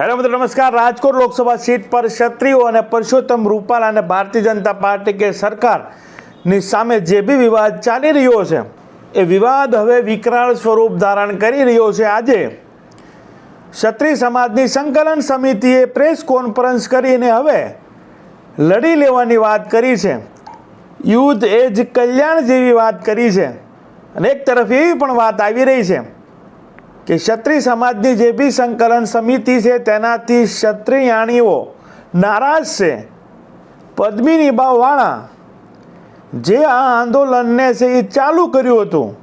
Hello મિત્રો, નમસ્કાર. Rajkot Lok Sabha seat પર ક્ષત્રિયો અને પરસોત્તમ રૂપાલ અને ભારતીય જનતા પાર્ટી કે સરકારની સામે જે બી વિવાદ ચાલી રહ્યો છે, એ વિવાદ હવે વિકરાળ સ્વરૂપ ધારણ કરી રહ્યો છે. આજે ક્ષત્રિય સમાજની સંકલન સમિતિએ પ્રેસ કોન્ફરન્સ કરીને હવે લડી લેવાની વાત કરી છે. યુદ્ધ એ જ કલ્યાણ જેવી વાત કરી છે. અને એક તરફ એવી પણ વાત આવી રહી છે કે ક્ષત્રિય સમાજની જે બી સંકલન સમિતિ છે, તેનાથી ક્ષત્રિયાણીઓ નારાજ છે. પદ્મિની બાવાળા જે આ આંદોલનને છે, એ ચાલુ કર્યું હતું.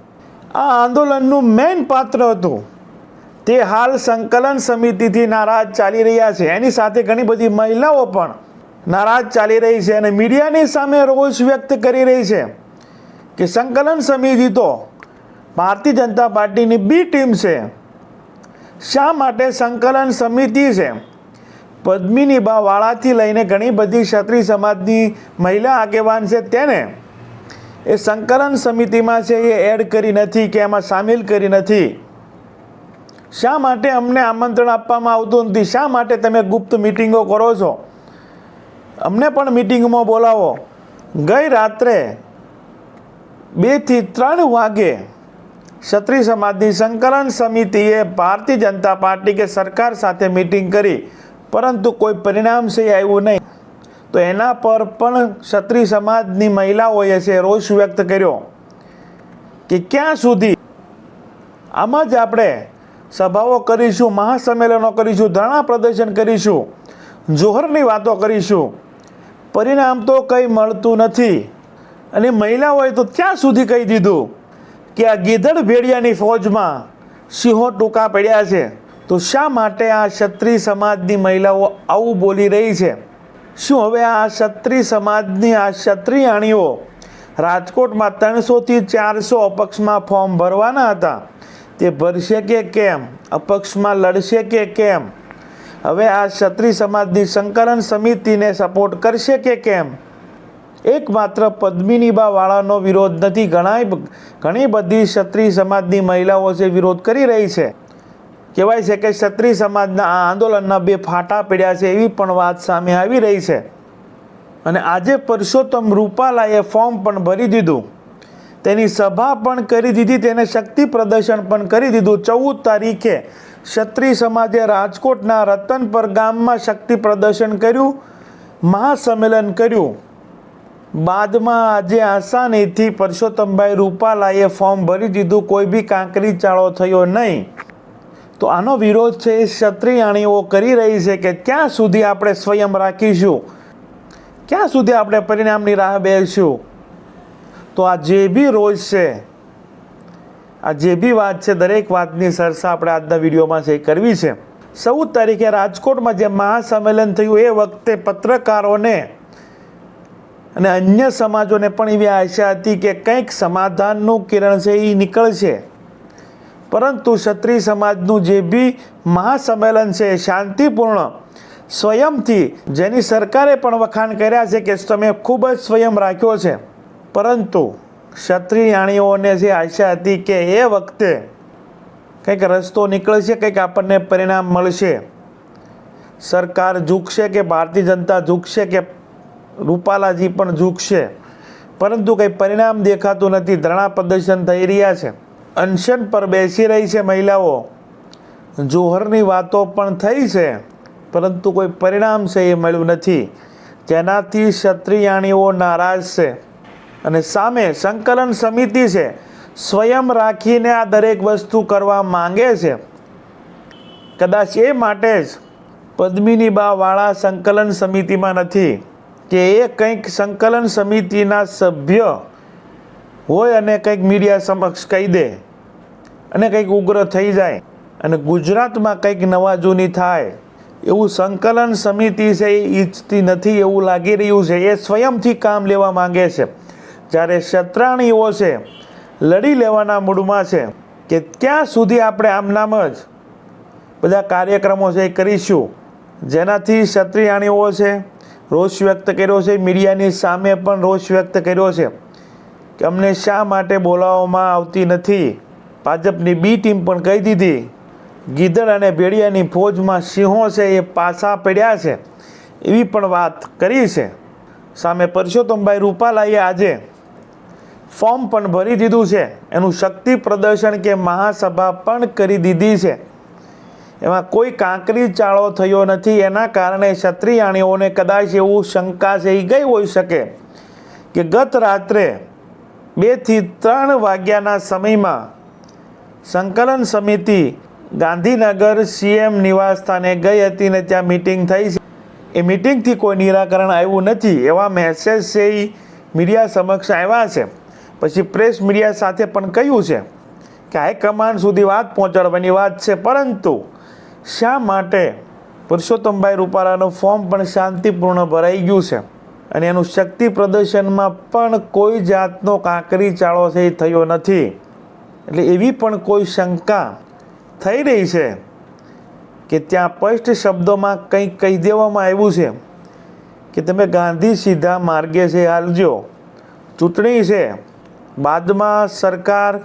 આ આંદોલનનું મેઇન પાત્ર હતું. તે હાલ સંકલન સમિતિથી નારાજ ચાલી રહ્યા છે. એની સાથે ઘણી બધી મહિલાઓ પણ નારાજ ચાલી રહી છે અને મીડિયાની સામે રોષ વ્યક્ત કરી રહી છે કે સંકલન સમિતિ તો ભારતીય જનતા પાર્ટીની બી ટીમ છે. શા માટે સંકલન સમિતિ છે? પદ્મિની બા વાળાથી લઈને ઘણી બધી ક્ષત્રિય સમાજની મહિલા આગેવાન છે તેને. એ સંકલન સમિતિમાં છે એ એડ કરી નથી કે એમાં સામેલ કરી નથી. શા માટે અમને આમંત્રણ આપવામાં આવતું નથી? શા માટે તમે ગુપ્ત મિટિંગો કરો છો? અમને પણ મિટિંગમાં બોલાવો. ગઈ રાત્રે બેથી ત્રણ વાગે ક્ષત્રિય સમાજની સંકલન સમિતિએ ભારતીય જનતા પાર્ટી કે સરકાર સાથે મિટિંગ કરી, પરંતુ કોઈ પરિણામ છે આવ્યું નહીં. તો એના પર પણ ક્ષત્રિય સમાજની મહિલાઓએ છે રોષ વ્યક્ત કર્યો કે ક્યાં સુધી? આમ જ આપણે સભાઓ કરીશું, મહાસંમેલનો કરીશું, ધરણા પ્રદર્શન કરીશું, જોહરની વાતો કરીશું. પરિણામ તો કંઈ મળતું નથી. અને મહિલાઓએ તો ત્યાં સુધી કહી દીધું? કે આ ગીધડ ભેડિયાની ફોજમાં સિંહો ટૂંકા પડ્યા છે. તો શા માટે આ ક્ષત્રિય સમાજની મહિલાઓ આવું બોલી રહી છે? શું હવે આ ક્ષત્રિય સમાજની આ ક્ષત્રિયાણીઓ રાજકોટમાં ત્રણસોથી ચારસો અપક્ષમાં ફોર્મ ભરવાના હતા? તે ભરશે કે કેમ? અપક્ષમાં લડશે કે કેમ? હવે આ ક્ષત્રિય સમાજની સંકલન સમિતિને સપોર્ટ કરશે કે કેમ? એકમાત્ર પદ્મિનીબા વાળાનો વિરોધ નથી. ઘણા ઘણી બધી ક્ષત્રિય સમાજની મહિલાઓ છે, વિરોધ કરી રહી છે. કહેવાય છે કે ક્ષત્રિય સમાજના આ આંદોલનના બે ફાટા પડ્યા છે એવી પણ વાત સામે આવી રહી છે. અને આજે પરસોત્તમ રૂપાલાએ ફોર્મ પણ ભરી દીધું. તેની સભા પણ કરી દીધી, તેને શક્તિ પ્રદર્શન પણ કરી દીધું. ચૌદ તારીખે ક્ષત્રિય સમાજે રાજકોટના રતનપર ગામમાં શક્તિ પ્રદર્શન કર્યું, મહાસંમેલન કર્યું. બાદમાં આજે આસાનીથી પરસોત્તમભાઈ રૂપાલાએ ફોર્મ ભરી દીધું, કોઈ બી કાંકરી ચાળો થયો નહીં. તો આનો વિરોધ છે એ ક્ષત્રિયાણીઓ કરી રહી છે કે ક્યાં સુધી આપણે સ્વયં રાખીશું? ક્યાં સુધી આપણે પરિણામની રાહ બેસીશું? તો આ જે બી રોજ છે, આ જે બી વાત છે, દરેક વાતની સરસા આપણે આજના વિડીયોમાં છે કરવી છે. ચૌદ તારીખે રાજકોટમાં જે મહાસંમેલન થયું, એ વખતે પત્રકારોને અને અન્ય સમાજોને પણ એવી આશા હતી કે કંઈક સમાધાનનું કિરણ છે એ નીકળશે. પરંતુ ક્ષત્રિય સમાજનું જે બી મહાસંમેલન છે, શાંતિપૂર્ણ, સ્વયંથી જેની સરકારે પણ વખાણ કર્યા છે કે તમે ખૂબ જ સ્વયં રાખ્યો છે. પરંતુ ક્ષત્રિયાણીઓને જે આશા હતી કે એ વખતે કંઈક રસ્તો નીકળશે, કંઈક આપણને પરિણામ મળશે. સરકાર ઝૂકશે કે ભારતીય જનતા ઝૂકશે કે રૂપાલાજી પણ ઝૂકશે. પરંતુ કંઈ પરિણામ દેખાતું નથી. ધરણા પ્રદર્શન થઈ રહ્યા છે. અનશન પર બેસી રહી છે મહિલાઓ. જોહરની વાતો પણ થઈ છે, પરંતુ કોઈ પરિણામ છે એ મળ્યું નથી. જેનાથી ક્ષત્રિયાણીઓ નારાજ છે અને સામે સંકલન સમિતિ છે. સ્વયં રાખીને આ દરેક વસ્તુ કરવા માંગે છે. કદાચ એ માટે જ પદ્મિની બા વાળા સંકલન સમિતિમાં નથી. કે એ કંઈક સંકલન સમિતિના સભ્ય હોય અને કંઈક મીડિયા સમક્ષ કહી દે અને કંઈક ઉગ્ર થઈ જાય અને ગુજરાતમાં કંઈક નવા જૂની થાય, એવું સંકલન સમિતિ છે એ ઈચ્છતી નથી, એવું લાગી રહ્યું છે. એ સ્વયંથી કામ લેવા માંગે છે. જ્યારે શત્રાણીઓ છે, લડી લેવાના મૂડમાં છે કે ક્યાં સુધી આપણે આમ નામ જ બધા કાર્યક્રમો છે એ કરીશું. જેનાથી ક્ષત્રિયાણીઓ છે રોષ વ્યક્ત કર્યો છે. મીડિયાની સામે પણ રોષ વ્યક્ત કર્યો છે કે અમને શા માટે બોલાવવામાં આવતી નથી? ભાજપની બી ટીમ પણ કહી દીધી ગીધડ અને ભેડિયાની ફોજમાં સિંહો છે એ પાછા પડ્યા છે. એવી પણ વાત કરી છે. સામે પરસોત્તમભાઈ રૂપાલાએ આજે ફોર્મ પણ ભરી દીધું છે. એનું શક્તિ પ્રદર્શન કે મહાસભા પણ કરી દીધી છે. એમાં કોઈ કાંકરી ચાળો થયો નથી. એના કારણે ક્ષત્રિયાણીઓને કદાચ એવું શંકા છે, એ ગઈ હોઈ શકે કે ગત રાત્રે બેથી ત્રણ વાગ્યાના સમયમાં સંકલન સમિતિ ગાંધીનગર સીએમ નિવાસ સ્થાને ગઈ હતી ને ત્યાં મિટિંગ થઈ છે. એ મિટિંગથી કોઈ નિરાકરણ આવ્યું નથી એવા મેસેજ છે એ મીડિયા સમક્ષ આવ્યા છે. પછી પ્રેસ મીડિયા સાથે પણ કહ્યું છે કે હાઈકમાન્ડ સુધી વાત પહોંચાડવાની વાત છે, પરંતુ શા માટે પુરુષોત્તમભાઈ રૂપાલાનું ફોર્મ પણ શાંતિપૂર્ણ ભરાઈ ગયું છે? અને એનું શક્તિ પ્રદર્શનમાં પણ કોઈ જાતનો કાંકરી ચાળો છે થયો નથી. એટલે એવી પણ કોઈ શંકા થઈ રહી છે કે ત્યાં સ્પષ્ટ શબ્દોમાં કંઈક કહી દેવામાં આવ્યું છે કે તમે ગાંધી સીધા માર્ગે છે, હાલજો. ચૂંટણી છે. બાદમાં સરકાર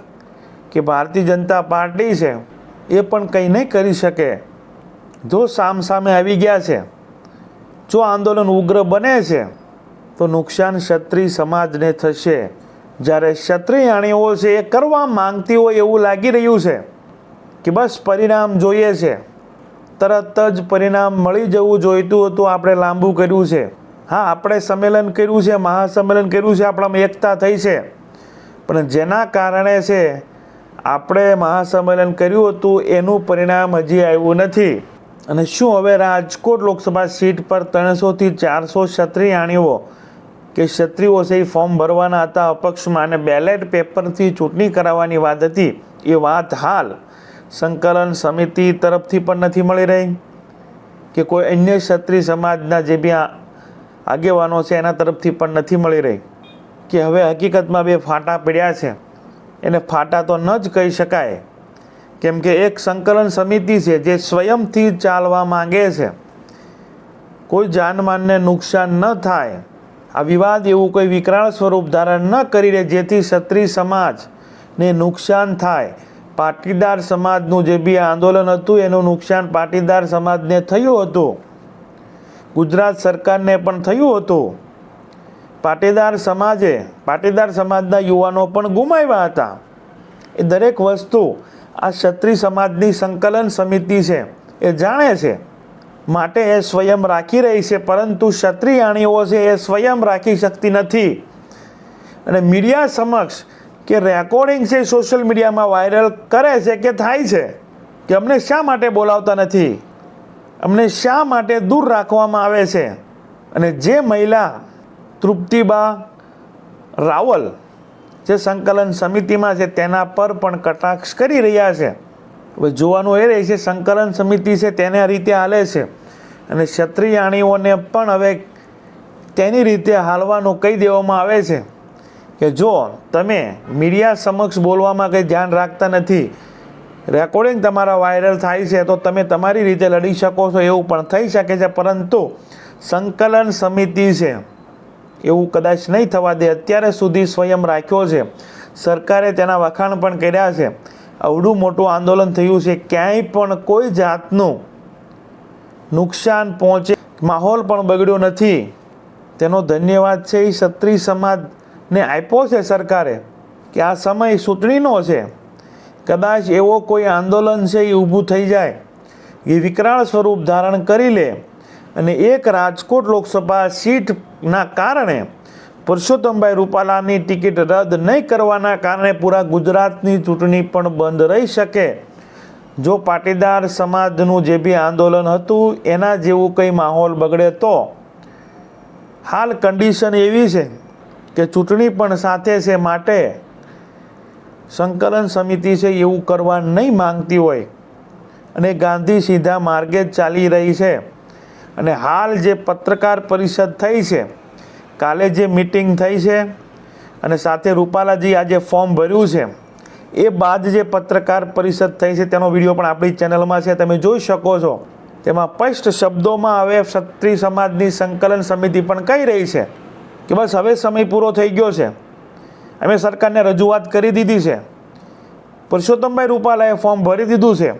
કે ભારતીય જનતા પાર્ટી છે એ પણ કંઈ નહીં કરી શકે. જો સામ સામે આવી ગયા છે, જો આંદોલન ઉગ્ર બને છે, તો નુકસાન ક્ષત્રિય સમાજને થશે. જ્યારે ક્ષત્રિયાણીઓ છે, એ કરવા માંગતી હોય એવું લાગી રહ્યું છે કે બસ પરિણામ જોઈએ છે. તરત જ પરિણામ મળી જવું જોઈતું હતું, આપણે લાંબુ કર્યું છે. હા, આપણે સંમેલન કર્યું છે, મહાસંમેલન કર્યું છે, આપણામાં એકતા થઈ છે. પણ જેના કારણે છે, આપણે મહાસંમેલન કર્યું હતું, એનું પરિણામ હજી આવ્યું નથી. અને શું હવે રાજકોટ લોકસભા સીટ પર ત્રણસોથી ચારસો ક્ષત્રિયાણીઓ કે ક્ષત્રિયો છે એ ફોર્મ ભરવાના હતા અપક્ષમાં અને બેલેટ પેપરથી ચૂંટણી કરાવવાની વાત હતી? એ વાત હાલ સંકલન સમિતિ તરફથી પણ નથી મળી રહી. કે કોઈ અન્ય ક્ષત્રિય સમાજના જે બી આગેવાનો છે એના તરફથી પણ નથી મળી રહી. કે હવે હકીકતમાં બે ફાટા પડ્યા છે. એને ફાટા તો ન જ કહી શકાય. કેમ કે એક સંકલન સમિતિ છે જે સ્વયંથી ચાલવા માંગે છે. કોઈ જાનમાનને નુકસાન ન થાય, આ વિવાદ એવું કોઈ વિકરાળ સ્વરૂપ ધારણ ન કરી રહે જેથી ક્ષત્રિય સમાજને નુકસાન થાય. પાટીદાર સમાજનું જે બી આંદોલન હતું, એનું નુકસાન પાટીદાર સમાજને થયું હતું. ગુજરાત સરકારને પણ થયું હતું. પાટીદાર સમાજે, પાટીદાર સમાજના યુવાનો પણ ગુમાવ્યા હતા. એ દરેક વસ્તુ આ ક્ષત્રિય સમાજની સંકલન સમિતિ છે, એ જાણે છે, માટે એ સ્વયં રાખી રહી છે, પરંતુ ક્ષત્રિયાણીઓ છે, એ સ્વયં રાખી શકતી નથી. અને મીડિયા સમક્ષ કે રેકોર્ડિંગ છે સોશિયલ મીડિયામાં વાયરલ કરે છે કે થાય છે, કે અમને શા માટે બોલાવતા નથી? અમને શા માટે દૂર રાખવામાં આવે છે? અને જે મહિલા તૃપ્તિબા રાવલ જે સંકલન સમિતિમાં છે તેના પર પણ કટાક્ષ કરી રહ્યા છે. હવે જોવાનું એ રહે છે, સંકલન સમિતિ છે તેને આ રીતે હાલે છે. અને ક્ષત્રિયાણીઓને પણ હવે તેની રીતે હાલવાનું કહી દેવામાં આવે છે કે જો તમે મીડિયા સમક્ષ બોલવામાં કંઈ ધ્યાન રાખતા નથી રેકોર્ડિંગ તમારા વાયરલ થાય છે તો તમે તમારી રીતે લડી શકો છો એવું પણ થઈ શકે છે. પરંતુ સંકલન સમિતિ છે એવું કદાચ નહીં થવા દે, અત્યારે સુધી સ્વયં રાખ્યો છે. સરકારે તેના વખાણ પણ કર્યા છે. અવડું મોટું આંદોલન થયું છે. ક્યાંય પણ કોઈ જાતનું નુકસાન પહોંચે, માહોલ પણ બગડ્યો નથી. તેનો ધન્યવાદ છે એ ક્ષત્રિય સમાજને આપ્યો છે સરકારે કે આ સમય સૂંટણીનો છે. કદાચ એવો કોઈ આંદોલન છે એ ઊભું થઈ જાય. એ વિકરાળ સ્વરૂપ ધારણ કરી લે. અને એક રાજકોટ લોકસભા સીટના કારણે પુરુષોત્તમભાઈ રૂપાલાની ટિકિટ રદ નહીં કરવાના કારણે પૂરા ગુજરાતની ચૂંટણી પણ બંધ રહી શકે. જો પાટીદાર સમાજનું જે બી આંદોલન હતું, એના જેવું કંઈ માહોલ બગડે તો? હાલ કન્ડિશન એવી છે કે ચૂંટણી પણ સાથે છે માટે સંકલન સમિતિ છે એવું કરવા નહીં માંગતી હોય. અને ગાંધી સીધા માર્ગે જ ચાલી રહી છે. અને હાલ જે પત્રકાર પરિષદ થઈ છે, કાલે જે મિટિંગ થઈ છે અને સાથે રૂપાલાજી આજે ફોર્મ ભર્યું છે, એ બાદ જે પત્રકાર પરિષદ થઈ છે તેનો વીડિયો પણ આપણી ચેનલમાં છે. તમે જોઈ શકો છો, તેમાં સ્પષ્ટ શબ્દોમાં હવે ક્ષત્રિય સમાજની સંકલન સમિતિ પણ કહી રહી છે કે બસ હવે સમય પૂરો થઈ ગયો છે. અમે સરકારને રજૂઆત કરી દીધી છે. પુરુષોત્તમભાઈ રૂપાલાએ ફોર્મ ભરી દીધું છે.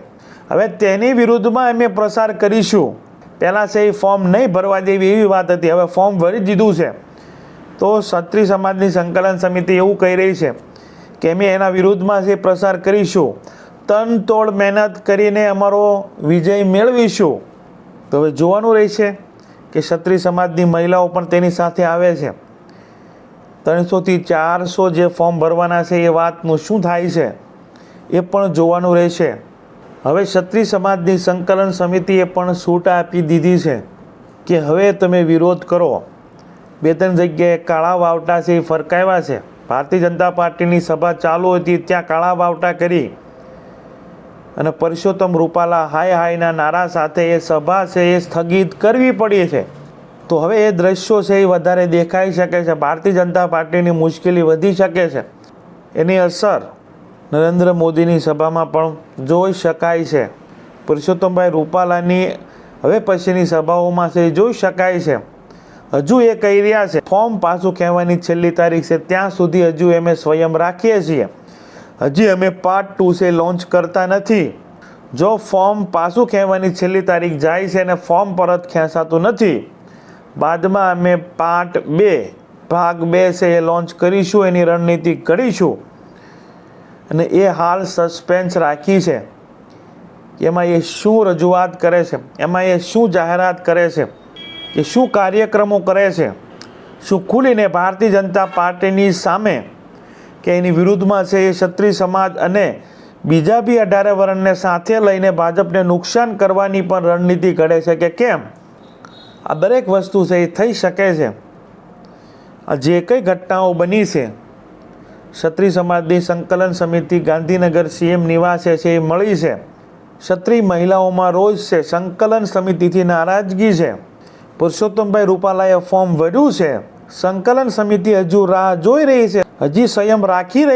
હવે તેની વિરુદ્ધમાં અમે પ્રસાર કરીશું. પહેલાં છે એ ફોર્મ નહીં ભરવા દેવી એવી વાત હતી. હવે ફોર્મ ભરી દીધું છે. તો ક્ષત્રિય સમાજની સંકલન સમિતિ એવું કહી રહી છે કે અમે એના વિરુદ્ધમાં છે પ્રસાર કરીશું. તનતોડ મહેનત કરીને અમારો વિજય મેળવીશું. તો હવે જોવાનું રહેશે કે ક્ષત્રિય સમાજની મહિલાઓ પણ તેની સાથે આવે છે. ત્રણસોથી ચારસો જે ફોર્મ ભરવાના છે એ વાતનું શું થાય છે એ પણ જોવાનું રહેશે. હવે ક્ષત્રિય સમાજની સંકલન સમિતિએ પણ છૂટ આપી દીધી છે કે હવે તમે વિરોધ કરો. બે ત્રણ જગ્યાએ કાળા વાવટા છે એ ફરકાવ્યા છે. ભારતીય જનતા પાર્ટીની સભા ચાલુ હતી ત્યાં કાળા વાવટા કરી. અને પરસોત્તમ રૂપાલા હાય હાયના નારા સાથે એ સભા છે એ સ્થગિત કરવી પડી છે. તો હવે એ દ્રશ્યો છે એ વધારે દેખાઈ શકે છે. ભારતીય જનતા પાર્ટીની મુશ્કેલી વધી શકે છે. એની અસર નરેન્દ્ર મોદીની સભામાં પણ જોઈ શકાય છે. પુરુષોત્તમભાઈ રૂપાલાની હવે પછીની સભાઓમાં છે જોઈ શકાય છે. હજુ એ કહી રહ્યા છે, ફોર્મ પાછું કહેવાની છેલ્લી તારીખ છે, ત્યાં સુધી હજુ અમે સ્વયં રાખીએ છીએ. હજી અમે પાર્ટ ટુ છે લોન્ચ કરતા નથી. જો ફોર્મ પાછું કહેવાની છેલ્લી તારીખ જાય છે અને ફોર્મ પરત ખેંચાતું નથી, બાદમાં અમે પાર્ટ બે, ભાગ બે છે, એ લોન્ચ કરીશું, એની રણનીતિ કરીશું. અને એ હાલ સસ્પેન્સ રાખી છે. એમાં એ શું રજૂઆત કરે છે? એમાં એ શું જાહેરાત કરે છે? કે શું કાર્યક્રમો કરે છે? શું ખુલીને ભારતીય જનતા પાર્ટીની સામે કે એની વિરુદ્ધમાં છે એ ક્ષત્રિય સમાજ અને બીજા બી અઢારે વર્ણને સાથે લઈને ભાજપને નુકસાન કરવાની પણ રણનીતિ ઘડે છે કે કેમ? આ દરેક વસ્તુ છે એ થઈ શકે છે. આ જે કંઈ ઘટનાઓ બની છે ક્ષત્રિય સમાજની સંકલન સમિતિ ગાંધીનગર સીએમ નિવાસે છે, એ મળી છે. ક્ષત્રિય મહિલાઓમાં રોજ છે, સંકલન સમિતિથી નારાજગી છે. પુરુષોત્તમભાઈ રૂપાલાએ ફોર્મ ભર્યું છે. સંકલન સમિતિ હજુ રાહ જોઈ રહી છે. હજી સંયમ રાખી રહી